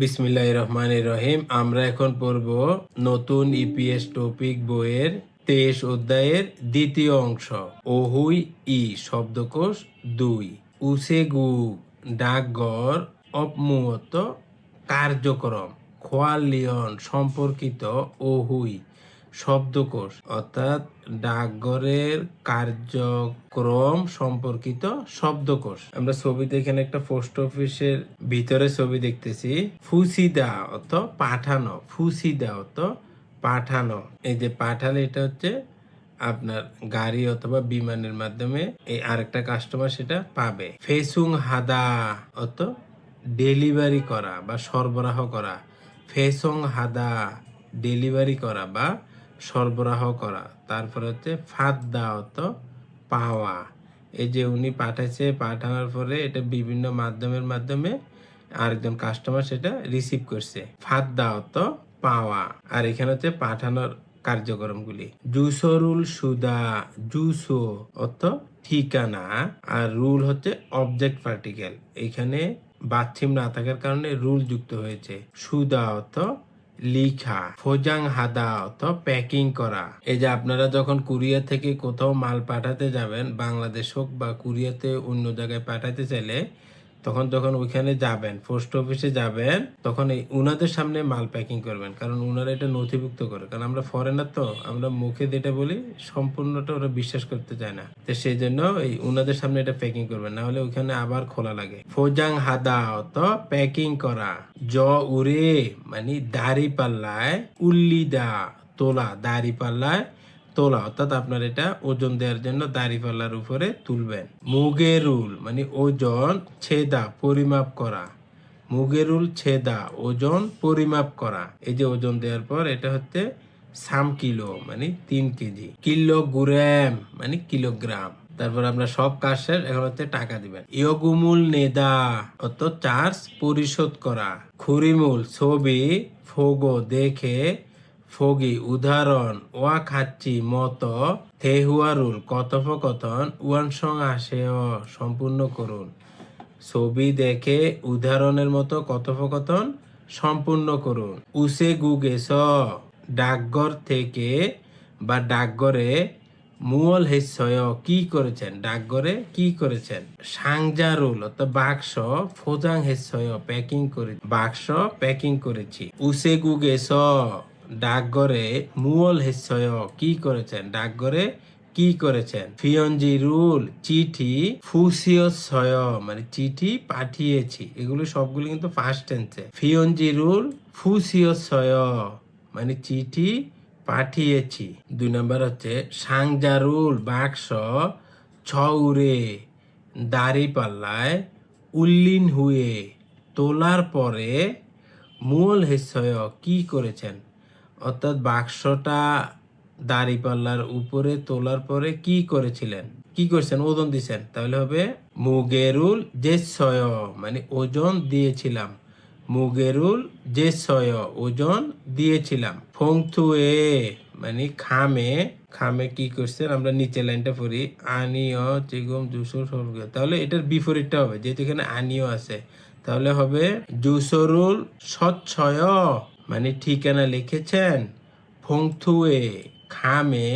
বিসমিল্লাহ রহমান রহিম। আমরা এখন পড়ব নতুন ইপিএস টপিক বইয়ের তেইশ অধ্যায়ের দ্বিতীয় অংশ। ওহুই ই, শব্দকোষ দুই। উসেগু, ডাকঘর অপমুহত কার্যক্রম। খোয়ালিয়ন, সম্পর্কিত ওহুই শব্দকোষ, অর্থাৎ ডাকঘরের কার্যক্রম সম্পর্কিত শব্দকোষ। আমরা ছবিতে এখানে একটা পোস্ট অফিসের ভিতরে ছবি দেখতেছি। ফুসিদা অর্থ পাঠানো, ফুসিদা অর্থ পাঠানো। এই যে পাঠালে এটা হচ্ছে আপনার গাড়ি অথবা বিমানের মাধ্যমে এই আরেকটা কাস্টমার সেটা পাবে। ফেসুং হাদা অত ডেলিভারি করা বা সরবরাহ করা। ফেসং হাদা ডেলিভারি করা বা সরবরাহ করা। তারপরে হচ্ছে ফাদ্দা অর্থ পাওয়া। এই যে উনি পাঠাইছে, পাঠানোর পরে এটা বিভিন্ন মাধ্যমের মাধ্যমে আরেকজন কাস্টমার সেটা রিসিভ করছে। ফাদ্দা অর্থ পাওয়া। আর এখানে হচ্ছে পাঠানোর কার্যক্রমগুলি। জুসরুল সুদা জুসো অর্থ ঠিকানা আর রুল হচ্ছে অবজেক্ট পার্টিকেল এখানে বাচ্ছিম না থাকার কারণে রুল যুক্ত হয়েছে। সুদা অর্থ লিখা, ফোজাং হাদা অর্থ প্যাকিং করা। এই যে আপনারা যখন কুরিয়া থেকে কোথাও মাল পাঠাতে যাবেন, বাংলাদেশ হোক বা কুরিয়াতে অন্য জায়গায় পাঠাতে চাইলে তখন যখন ওইখানে যাবেন পোস্ট অফিসে যাবেন, তখন এই উনাদের সামনে মাল প্যাকিং করবেন। কারণ উনারা এটা নথিভুক্ত করে। কারণ আমরা ফরেনার তো, আমরা মুখে যেটা বলি, সম্পূর্ণটা ওরা বিশ্বাস করতে চায় না। তো সেই জন্য এই উনাদের সামনে এটা প্যাকিং করবেন। না হলে ওইখানে আবার খোলা লাগে। ফোজাং হাদা অত প্যাকিং করা। জ উড়ে মানে দাড়ি পাল্লায়, উল্লিদা, তোলা দাড়ি পাল্লায় তোলা, অর্থাৎ আপনার এটা ওজন দেওয়ার জন্য দাড়িপাল্লার উপরে তুলবেন। মুগের মুগেরুল মানে ওজন ছেদা, পরিমাপ করা। মুগেরুল ছেদা, ওজন, পরিমাপ করা। এই যে ওজন দেওয়ার পর, এটা হচ্ছে সাম কিলো মানে তিন কেজি। কিলোগ্রাম মানে কিলোগ্রাম। তারপর আমরা সব কাজ শেষ, এখন হচ্ছে টাকা দিবেন। ইয়গুমুল নেদা অত চার্জ পরিশোধ করা। খুরিমুল, ছবি, ফোগো, দেখে ফগি, উদাহরণ ওয়া খাচ্ছি মত, থেহুয়ারুল, কথোপকথন ওয়ান সং আসে সম্পূর্ণ করুন। ছবি দেখে উদাহরণের মতো কথোপকথন সম্পূর্ণ করুন। উসে গুগেস ডাকঘর থেকে বা ডাকঘরে মুয়ল হেসয়, কি করেছেন? ডাকঘরে কি করেছেন? সাংজারুল, অর্থাৎ বাক্স, ফোজাং হেসয়, প্যাকিং করে, বাক্স প্যাকিং করেছি। উসে গুগেস ডাকঘরে মুয়ল হেসয় কি করেছেন? ডাকঘরে কি করেছেন? ফিয়নজি রুল, চিঠি ফুসিয়সয় মানে চিঠি পাঠিয়েছি। এগুলো সবগুলো কিন্তু ফার্স্ট টেন্সে ফিয়নজি রুল ফুসিয়সয় মানে চিঠি পাঠিয়েছি। দুই নম্বর হচ্ছে সাংজারুল বাক্স ছউরে দাড়ি পাল্লায় উল্লিন হুয়ে, তোলার পরে মূল হেসয় কি করেছেন? অর্থাৎ বাক্সটা দাড়িপাল্লার উপরে তোলার পরে কি করেছিলেন? কি করছেন? ওজন দিছেন। তাহলে হবে মুগেরুল যে মানে ওজন দিয়েছিলাম। মুগেরুল যে ওজন দিয়েছিলাম। ফংথুয়ে মানে খামে। খামে কি করছেন? আমরা নিচে লাইনটা পড়ি। আনিও চিগম, জুসুর স্বর্গ তাহলে এটার বিপরীতটা হবে। যেহেতু এখানে আনিও আছে, তাহলে হবে জুসরুল সচ্ছয় মানে ঠিকানা লিখেছেন? ফংথুয়ে, খামে,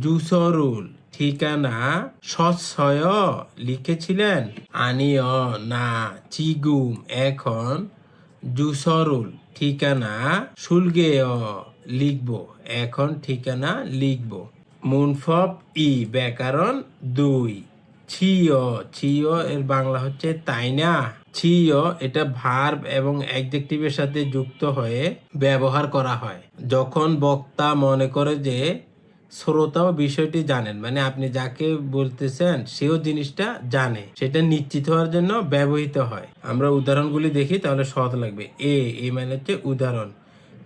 জুসরুল। ঠিকানা সৎসয় লিখেছিলেন? আনিয়, না, চিগুম, এখন জুসরুল। ঠিকানা শুল্গেয় লিখব, এখন ঠিকানা লিখব। মুনফব ই, ব্যাকরণ দুই। ছিয় ছিয়, এর বাংলা হচ্ছে তাই না ছিয় এটা ভার্ব এবং অ্যাডজেক্টিভের সাথে যুক্ত হয়ে ব্যবহার করা হয়। যখন বক্তা মনে করে যে শ্রোতাও বিষয়টি জানেন মানে আপনি যাকে বলতেছেন, সেও জিনিসটা জানে, সেটা নিশ্চিত হওয়ার জন্য ব্যবহৃত হয়। আমরা উদাহরণগুলি দেখি, তাহলে সহজ লাগবে। এ এ মানে হচ্ছে উদাহরণ।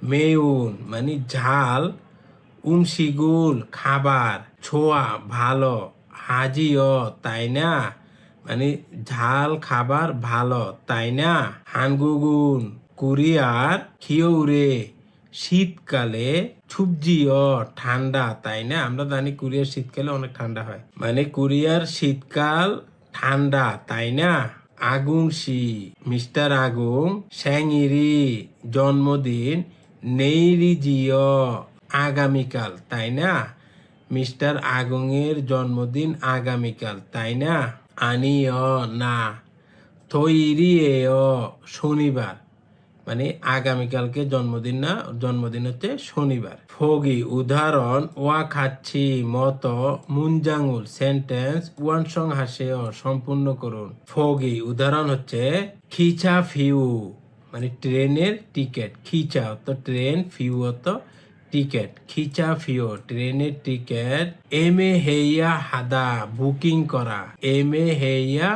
মেউন মানে ঝাল উমশিগুল খাবার, ছোঁয়া, ভালো, হাজিও, তাই না? মানে ঝাল খাবার ভালো, তাই না? হানগুগুন, কুরিয়ার খিয়ৌরে শীতকালে ছুবজিও ঠান্ডা, তাই না? আমরা জানি কুরিয়ার শীতকালে অনেক ঠান্ডা হয়। মানে কুরিয়ার শীতকাল ঠান্ডা, তাই না? আগুং শি, মিস্টার আগুং স্যাংইরি, জন্মদিন, নেইরি জিও, আগামীকাল, তাই না? মিস্টার আগুংয়ের জন্মদিন আগামীকাল, তাই না? আনিও না তৈরি শনিবার। মানে আগামীকালকে জন্মদিন না, জন্মদিন হচ্ছে শনিবার। ফগি, উদাহরণ ওয়া খাচ্ছি মত মুনজাঙ্গুল সেন্টেন্স ওয়ান সং হাসেও সম্পূর্ণ করুন। ফগি, উদাহরণ হচ্ছে খিচা ফিউ মানে ট্রেনের টিকিট। খিচা অত ট্রেন, ফিউ অত টিকিট খিচা ফিও ট্রেনের টিকেট এম এ হেইয়া হাদা বুকিং করা এম এ হেইয়া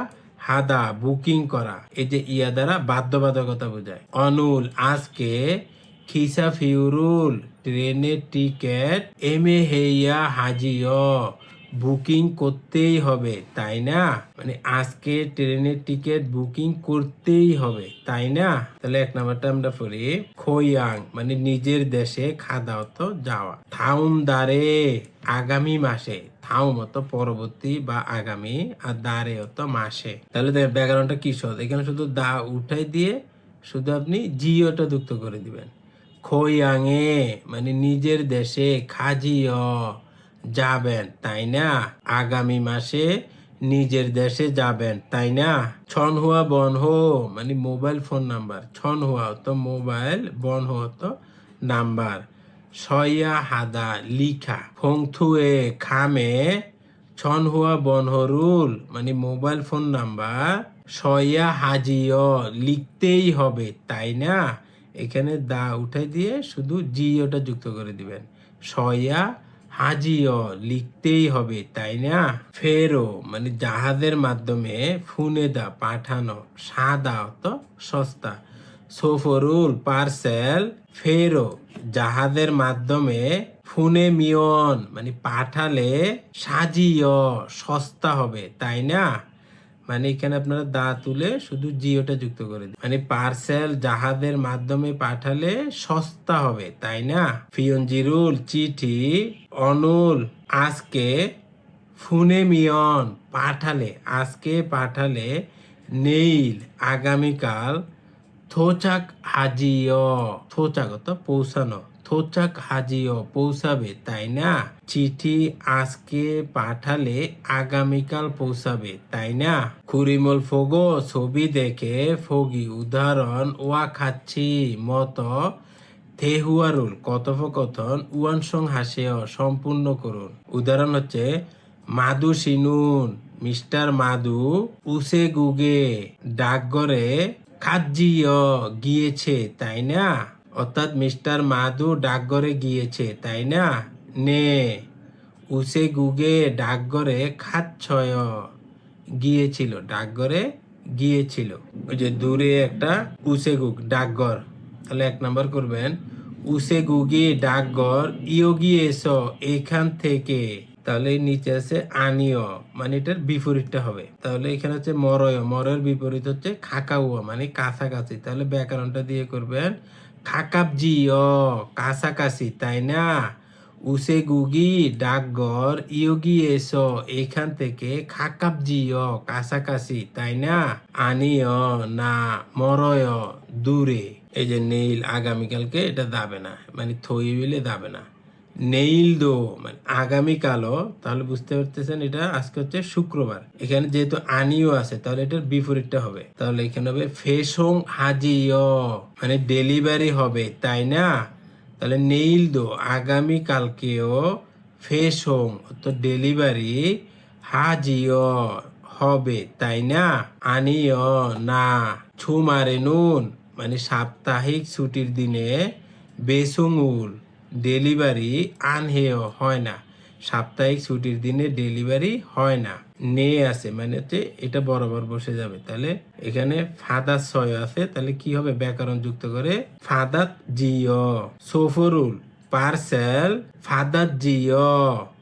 হাদা বুকিং করা। এই যে ইয়া দ্বারা বাধ্যবাধকতা বোঝায়। অনুল, আজকে খিসা ফিউরুল ট্রেনের টিকেট এম এ হেইয়া হাজিও। বুকিং করতেই হবে, তাই না? মানে আজকে ট্রেনের টিকিট বুকিং করতেই হবে, তাই না? তাহলে এক নাম্বারটা আমরা পড়ি, খোয়াং মানে নিজের দেশে খাদাওত যাওয়া। থাউম দারে আগামী মাসে। থাউম অত পরবর্তী বা আগামী, আর দারে অত মাসে। তাহলে ব্যাকরণটা কি সহজ? এখানে শুধু দা উঠাই দিয়ে শুধু আপনি জিওটা যুক্ত করে দিবেন। খোয়াংয়ে মানে নিজের দেশে, খাজিও। যাবেন, তাই না? আগামী মাসে নিজের দেশে যাবেন, তাই না? ছনহুয়া বনহো মানে মোবাইল ফোন নাম্বার। ছনহুয়া তো মোবাইল, বনহো তো নাম্বার। সয়া হাদা লিখা। ফংথুয়ে খামে ছন ছনহুয়া বনহরুল মানে মোবাইল ফোন নাম্বার। সয়া হাজিও লিখতেই হবে, তাই না? এখানে দা উঠাই দিয়ে শুধু জিওটা যুক্ত করে দিবেন। সয়া হাজিও, লিখতেই হবে, তাই না? ফেরো মানে জাহাজের মাধ্যমে ফুনে দা পাঠানো, সাদা অত সস্তা। সফরুল, পার্সেল, ফেরো, জাহাজের মাধ্যমে ফুনে মিয়ন মানে পাঠালে সাজিও, সস্তা হবে, তাই না? মানে এখানে আপনারা দা তুলে শুধু জিওটা যুক্ত করে দিন। মানে পার্সেল জাহাজের মাধ্যমে পাঠালে সস্তা হবে, তাই না? ফিয়নজিরুল চিঠি, অনুল, আজকে ফুনে মিয়ন পাঠালে, আজকে পাঠালে নেইল, আগামীকাল থোচাক হাজিও, থোচাক তো পৌঁছানো। থোচাক হাজিও পৌঁছাবে, তাই না? চিঠি আজকে পাঠালে আগামীকাল পৌঁছাবে, তাই না? খুরিমল ফোগো, ছবি দেখে ফগি, উদাহরণ, ওয়া খাচ্ছি, মতো, থেহুয়ারুল, কথোপকথন উয়ান সং হাসেও সম্পূর্ণ করুন। উদাহরণ হচ্ছে, মাদু সিনুন, মিস্টার মাদু, উসে গুগে, ডাকঘরে খাজিও গিয়েছে, তাই না? অর্থাৎ মিস্টার মাদু ডাকঘরে গিয়েছে, তাই না? নে, উসে গুগে ডাকঘরে খাচ্ছয় গিয়েছিল, ডাকঘরে গিয়েছিল। ওই যে দূরে একটা উসেগুক ডাকঘর। তাহলে এক নম্বর করবেন, উসে গুগি ডাকঘর ইয়োগি এসো এখান থেকে। তাহলে নিচে আছে আনিও মানে এটার বিপরীতটা হবে। তাহলে এখানে হচ্ছে মরয় মরের বিপরীত হচ্ছে খাকাউয়া মানে কাছাকাছি। তাহলে ব্যাকরণটা দিয়ে করবেন খাকাবজি ও কাছাকাছি, তাই না? উসে গুগি, ডাকঘর, ইয়োগি এসো, এখান থেকে খাকাবজি ও কাছাকাছি, তাই না? আনিও, না, মরয়, দূরে। এই যে নেইল আগামীকালকে, এটা দাবে না। মানে থই বলে দাবে না। নেইল দো মানে আগামীকালও তাহলে বুঝতে পারতেছেন এটা আজকে হচ্ছে শুক্রবার। এখানে যেহেতু আনিও আছে, তাহলে এটার বিপরীতটা হবে। তাহলে এখানে হবে ফেসং হাজিও মানে ডেলিভারি হবে, তাই না? তাহলে নেইল দো আগামীকালকেও ফেসং তো ডেলিভারি হাজিও হবে, তাই না? আনিও, না। ছুমারে নুন মানে সাপ্তাহিক ছুটির দিনে বেসুঙুল ডেলিভারি আনহেয় হয় না। সাপ্তাহিক ছুটির দিনে ডেলিভারি হয় না। নে আছে মানে হচ্ছে এটা বরাবর বসে যাবে। তাহলে এখানে ফাদার ছয় আছে, তাহলে কি হবে? ব্যাকরণ যুক্ত করে ফাদার জিও। সফরুল, পার্সেল ফাদার জিও।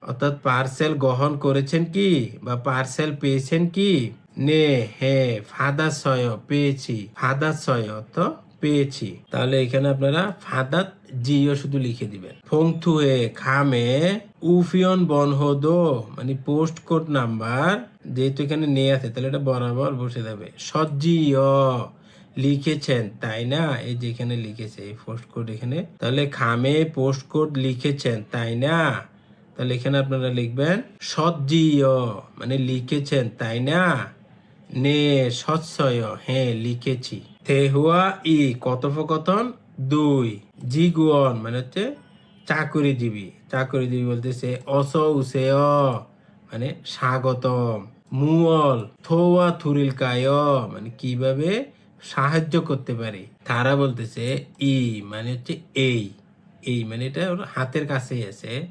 অর্থাৎ পার্সেল গ্রহণ করেছেন কি বা পার্সেল পেয়েছেন কি? নে, হে, ফাদার ছয়, পেয়েছি। ফাদার ছয় তো পেয়েছি। তাহলে এখানে আপনারা ফাদাত জিও শুধু লিখে দিবেন। ফংথুয়ে, খামে, উফিয়ন বনহদো মানে পোস্ট কোড নাম্বার যেহেতু এখানে নেই আছে, তাহলে এটা বরাবর বসে যাবে। সজ্জিও লিখেছেন, তাই না? এই যে এখানে লিখেছে, এই পোস্ট কোড এখানে। তাহলে খামে পোস্ট কোড লিখেছেন, তাই না? তাহলে এখানে আপনারা লিখবেন সজ্জিও মানে লিখেছেন, তাই না? নে, সৎসয় হ্যাঁ লিখেছি। থেহুয়া ই, কথোপকথন দুই, জিগুয়ন মানে হচ্ছে চাকুরিজীবী। চাকুরিজীবী বলতেছে অস উসে মানে স্বাগতম। মুয়ল, থোয়া থুরিল কায় মানে কীভাবে সাহায্য করতে পারি। তারা বলতেছে ই মানে হচ্ছে এই। এই মানে এটা ওর হাতের কাছেই আছে।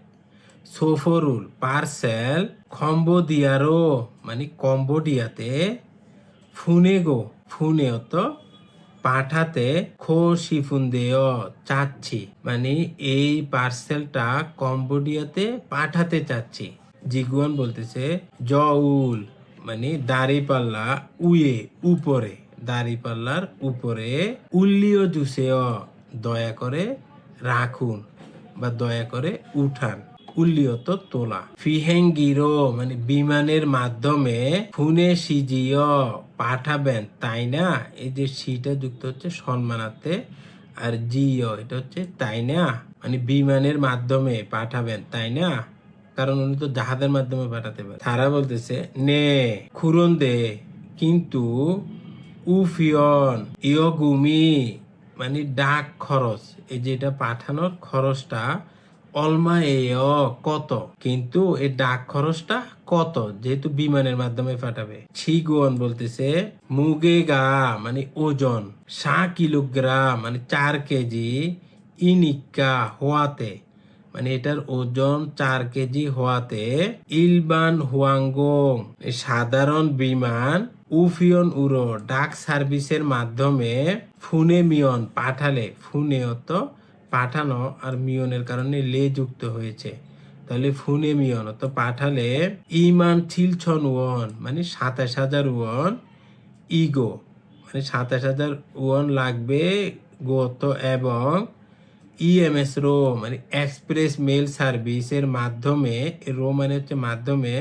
সোফরুল, পার্সেল খম্বোডিয়ারও মানে কম্বোডিয়াতে ফুনেগো। ফুনে তো পাঠাতে খোশিফুন্দেয় চাচ্ছি। মানে এই পার্সেলটা কম্বোডিয়াতে পাঠাতে চাচ্ছি। জিগুয়ান বলতেছে, জউল। মানে দাড়িপাল্লা উয়ে, উপরে। দাড়িপাল্লার উপরে উল্লিও জুসেয়, দয়া করে রাখুন বা দয়া করে উঠান। উল্লিয়ত তোলা। ফিহেঙ্গিরো মানে বিমানের মাধ্যমে ফুনে সিজিও পাঠাবেন, তাই না? এই যে সিটা যুক্ত হচ্ছে সম্মানার্থে, আর জিও, এটা হচ্ছে তাই না? মানে বিমানের মাধ্যমে পাঠাবেন, তাই না? কারণ উনি তো জাহাজের মাধ্যমে পাঠাতে পারে। তারা বলতেছে, নে, খুরন দে, কিন্তু উফিয়ন, ইয়গুমি মানে ডাক খরচ, এই যেটা পাঠানোর খরচটা অলমা এয় কত? কিন্তু এই ডাক খরচটা কত? যেহেতু বিমানের মাধ্যমে পাঠাবে ছিগুয়ন বলতেছে মুগে গা মানে ওজন সা কিলোগ্রাম মানে চার কেজি ইনিকা হওয়াতে মানে এটার ওজন চার কেজি হওয়াতে ইলবান হুয়াঙ্গং সাধারণ বিমান উফিয়ন উরো, ডাক সার্ভিসের মাধ্যমে ফুনে মিয়ন পাঠালে ফুনে অত পাঠানো আর মিয়নের কারণে লে যুক্ত হয়েছে। তাহলে ফুনে মিয়ন, তো পাঠালে ইমান ছিলছন ওয়ন মানে সাতাশ হাজার ওয়ন ইগো মানে সাতাশ হাজার ওয়ন লাগবে গত এবং ইএমএস রো মানে এক্সপ্রেস মেল সার্ভিসের মাধ্যমে, রো মানে হচ্ছে মাধ্যমে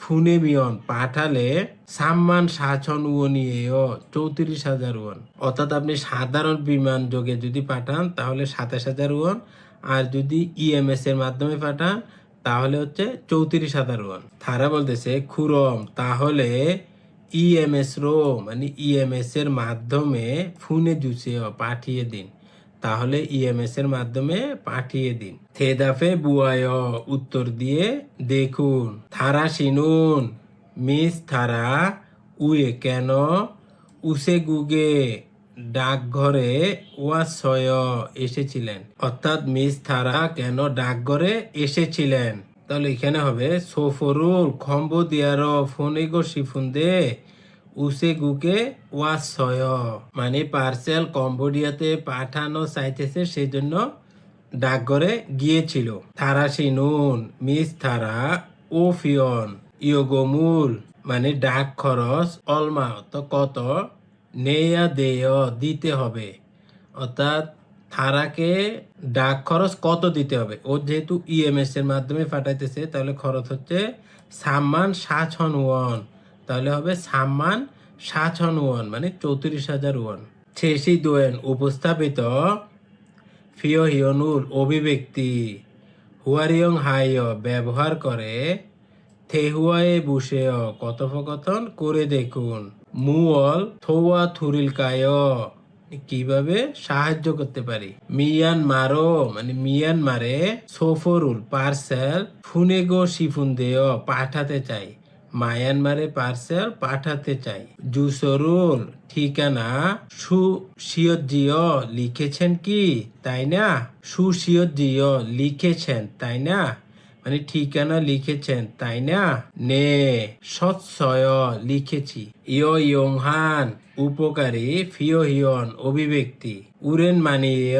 ফুনেমিয়ন পাঠালে সাম্মান সাছন উনিয়েও চৌত্রিশ হাজার ওয়ান অর্থাৎ আপনি সাধারণ বিমান যোগে যদি পাঠান, তাহলে সাতাশ হাজার ওয়ান আর যদি ইএমএস এর মাধ্যমে পাঠান, তাহলে হচ্ছে চৌত্রিশ হাজার ওয়ান তারা বলতেছে, খুরম, তাহলে ইএমএস রো মানে ইএমএস এর মাধ্যমে ফোনে জুসিও পাঠিয়ে দিন। তাহলে ইএমএস এর মাধ্যমে পাঠিয়ে দিন। থেদাফে বুয়ায়, উত্তর দিয়ে দেখুন, থারা শিনুন মিস থারা, উয়ে কেন, উসে গুগে, ডাকঘরে ওয়াসয় এসেছিলেন। অর্থাৎ মিস থারা কেন ডাকঘরে এসেছিলেন? তাহলে এখানে হবে সোফরুল খম্ব দিয়ার ফোনেগো শিফুন দে উসে গুকে ওয়াসয় মানে পার্সেল কম্বোডিয়াতে পাঠানো চাইতেছে সেই জন্য ডাকঘরে গিয়েছিল। থারাসি নুন, মিস থারা, ও ফিয়ন ইয়োগমুল মানে ডাক খরচ, অলমা, তো কত? নেয়া দেয়, দিতে হবে। অর্থাৎ থারাকে ডাক খরচ কত দিতে হবে? ও যেহেতু ইএমএস এর মাধ্যমে পাঠাইতেছে, তাহলে খরচ হচ্ছে সাম্মান সাছন ওয়ান তাহলে হবে সাম্মান সাছন ওয়ান মানে চৌত্রিশ হাজার ওয়ান। শেষই দোয়েন, উপস্থাপিত ফিও হিয়নুর অভিব্যক্তি। হুয়ারিয়ং হাইয়, ব্যবহার করে থেহুয়ায়ে বুসেয় কথোপকথন করে দেখুন। মুয়ল থোয়া থুরিল কায় কীভাবে সাহায্য করতে পারি? মিয়ানমারও মানে মিয়ানমারে সোফরুল, পার্সেল, ফুনেগো শিফুন দেয়, পাঠাতে চাই। মায়ানমারে পার্সেল পাঠাতে চাই। জুসরুল, ঠিকানা? সুশিয়জিও লিখেছেন কি? তাই না? সুশিয়জিও লিখেছেন, তাই না? মানে ঠিকানা লিখেছেন, তাই না? নে সৎসয় লিখেছি। ইয় ইয়ংহান, উপকারী ফিও হিয়ন, অভিব্যক্তি। উরেন মানে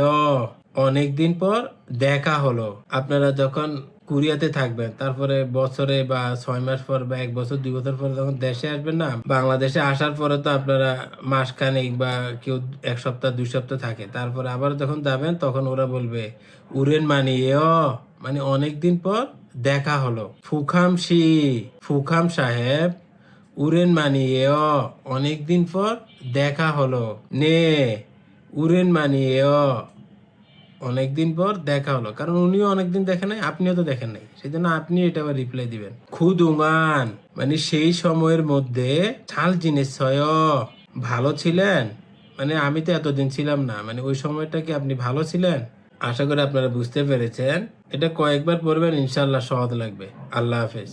অনেকদিন পর দেখা হলো। আপনারা যখন কোরিয়াতে থাকবেন তারপরে বছরে বা ছয় মাস পর বা এক বছর, দুই বছর পরে যখন দেশে আসবেন না, বাংলাদেশে আসার পরে তো আপনারা মাসখানেক বা কেউ এক সপ্তাহ, দুই সপ্তাহ থাকে। তারপরে আবার যখন যাবেন, তখন ওরা বলবে, উরেন মানি এও মানে অনেকদিন পর দেখা হলো। ফুখাম শি ফুখাম সাহেব, উরেন মানি এও অনেকদিন পর দেখা হলো। নে, উরেন মানি এও অনেকদিন পর দেখা হলো। কারণ উনিও অনেকদিন দেখেন নাই, আপনিও তো দেখেন নাই। সেই জন্য আপনি এটা আবার রিপ্লাই দিবেন। খুদুমান মানে সেই সময়ের মধ্যে ছাল জিনিস ছয়, ভালো ছিলেন? মানে আমি তো এতদিন ছিলাম না মানে ওই সময়টা কি আপনি ভালো ছিলেন? আশা করি আপনারা বুঝতে পেরেছেন। এটা কয়েকবার পড়বেন ইনশাল্লাহ সহজ লাগবে। আল্লাহ হাফেজ।